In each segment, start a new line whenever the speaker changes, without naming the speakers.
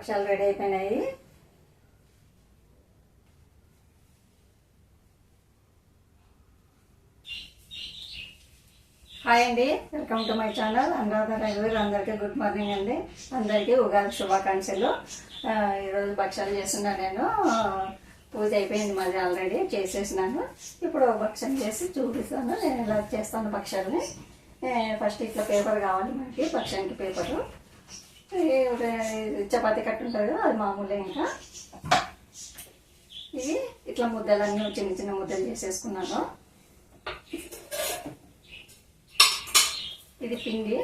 పక్షాలు రెడీ అయిపోయినాయి. హాయ్ అండి welcome to my channel. Anuradha అందరికీ గుడ్ మార్నింగ్ అండి. అందరికీ ఉగాది శుభాకాంక్షలు. ఈరోజు భక్షాలు చేస్తున్నా నేను. పూజ అయిపోయింది మాది ఆల్రెడీ చేసేసినాను. ఇప్పుడు భక్షం చేసి చూపిస్తాను. నేను ఇలా చేస్తాను భక్ష్యాలని ఫస్ట్ ఇట్లా పేపర్ కావాలి మనకి పక్షానికి పేపరు. చపాతీ కట్టు ఉంటుంది అది మామూలే ఇంకా. ఇవి ఇట్లా ముద్దలన్నీ చిన్న చిన్న ముద్దలు చేసేసుకున్నాను. ఇది పిండి.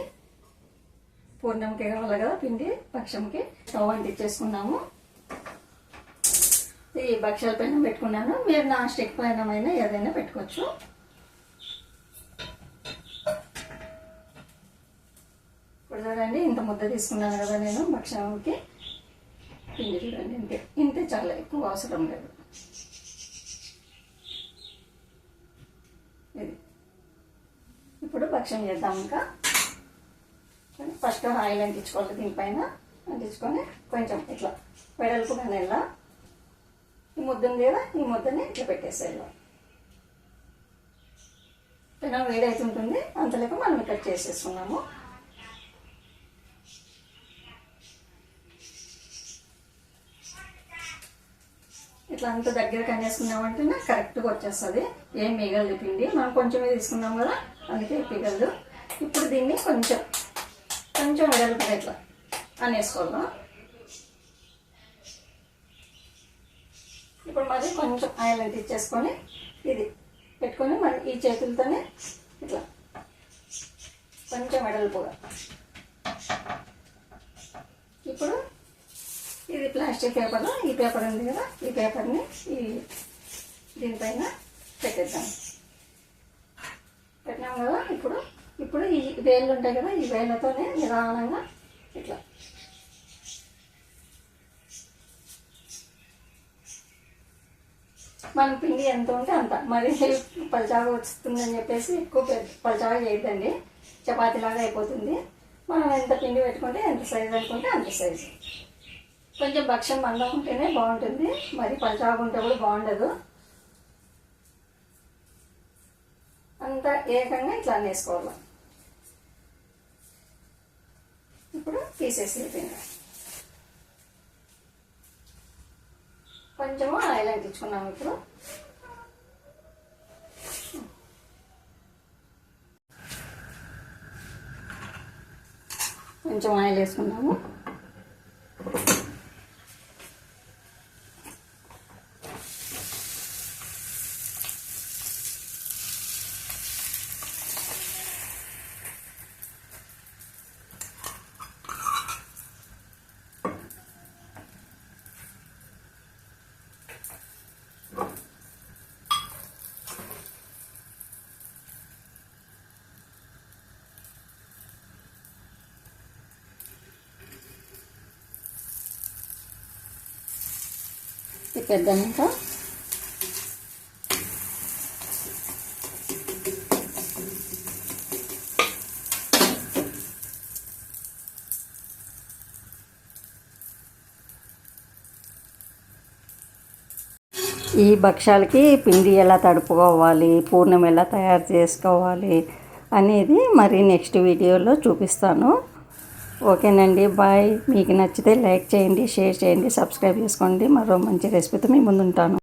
పూర్ణంకి కావాలి కదా పిండి భక్ష్యంకి స్టవ్ అంటించేసుకున్నాము ఈ భక్ష్యాల పైన పెట్టుకున్నాను. మీరు నా స్టిక్ పైన ఏదైనా పెట్టుకోవచ్చు. ఇప్పుడు చూడండి ఇంత ముద్ద తీసుకున్నాను కదా నేను భక్షణంకి. పిండి చూడండి ఇంతే. ఇంతే చాలా ఎక్కువ అవసరం లేదు. ఇది. ఇప్పుడు భక్ష్యం చేద్దాం ఇంకా. ఫస్ట్ ఆయిల్ అంటించుకోవాలి దీనిపైన. అంటించుకొని కొంచెం ఇట్లా వెడల్పుగా నెల ఈ ముద్దని లేదా కదా ఈ ముద్దని ఇట్లా పెట్టేసేయాలి. పెనం వేడైతుంటుంది అంతలేక మనం ఇక్కడ చేసేసుకున్నాము. ఇట్లా అంత దగ్గరకు అనేసుకున్నామంటే కరెక్ట్గా వచ్చేస్తుంది. ఏం మిగలదు పిండి. మనం కొంచెమే తీసుకున్నాం కదా అందుకే మిగలదు. ఇప్పుడు దీన్ని కొంచెం కొంచెం వెడల్పుగా ఇట్లా అనేసుకోవాలా. ఇప్పుడు మరి కొంచెం ఆయిల్ ఇచ్చేసుకొని ఇది పెట్టుకొని మరి ఈ చేతులతోనే ఇట్లా కొంచెం వెడల్పుగా. ఇప్పుడు ఇది ప్లాస్టిక్ పేపర్ ఈ పేపర్ ఉంది కదా ఈ పేపర్ని ఈ దీనిపైన పెట్టేద్దాం. పెట్టినాం కదా ఇప్పుడు ఇప్పుడు ఈ వేళ్ళు ఉంటాయి కదా ఈ వేళ్ళతోనే నిదానంగా ఇట్లా. మన పిండి ఎంత ఉంటే అంత. మరి పలచాగా వస్తుందని చెప్పేసి ఎక్కువ పలచాగా చేయొద్దండి. చపాతీలాగా అయిపోతుంది. మనం ఎంత పిండి పెట్టుకుంటే ఎంత సైజు అనుకుంటే అంత సైజు కొంచెం భక్ష్యం మందం ఉంటేనే బాగుంటుంది. మరి పలచాగా ఉంటే కూడా బాగుండదు. అంతా ఏకంగా ఇట్లా వేసుకోవాలి ఇప్పుడు తీసేసి అయిపోయింది. కొంచెము ఆయిల్ అంటించుకున్నాము ఇప్పుడు. కొంచెం ఆయిల్ వేసుకున్నాము. తిప్పేద్దాం ఇంకా ఈ భక్ష్యాలకి పిండి ఎలా తడుపుకోవాలి పూర్ణం ఎలా తయారు చేసుకోవాలి అనేది మరి నెక్స్ట్ వీడియోలో చూపిస్తాను. ఓకేనండి బాయ్. మీకు నచ్చితే లైక్ చేయండి షేర్ చేయండి సబ్స్క్రైబ్ చేసుకోండి. మరో మంచి రెసిపీతో మీ ముందుంటాను.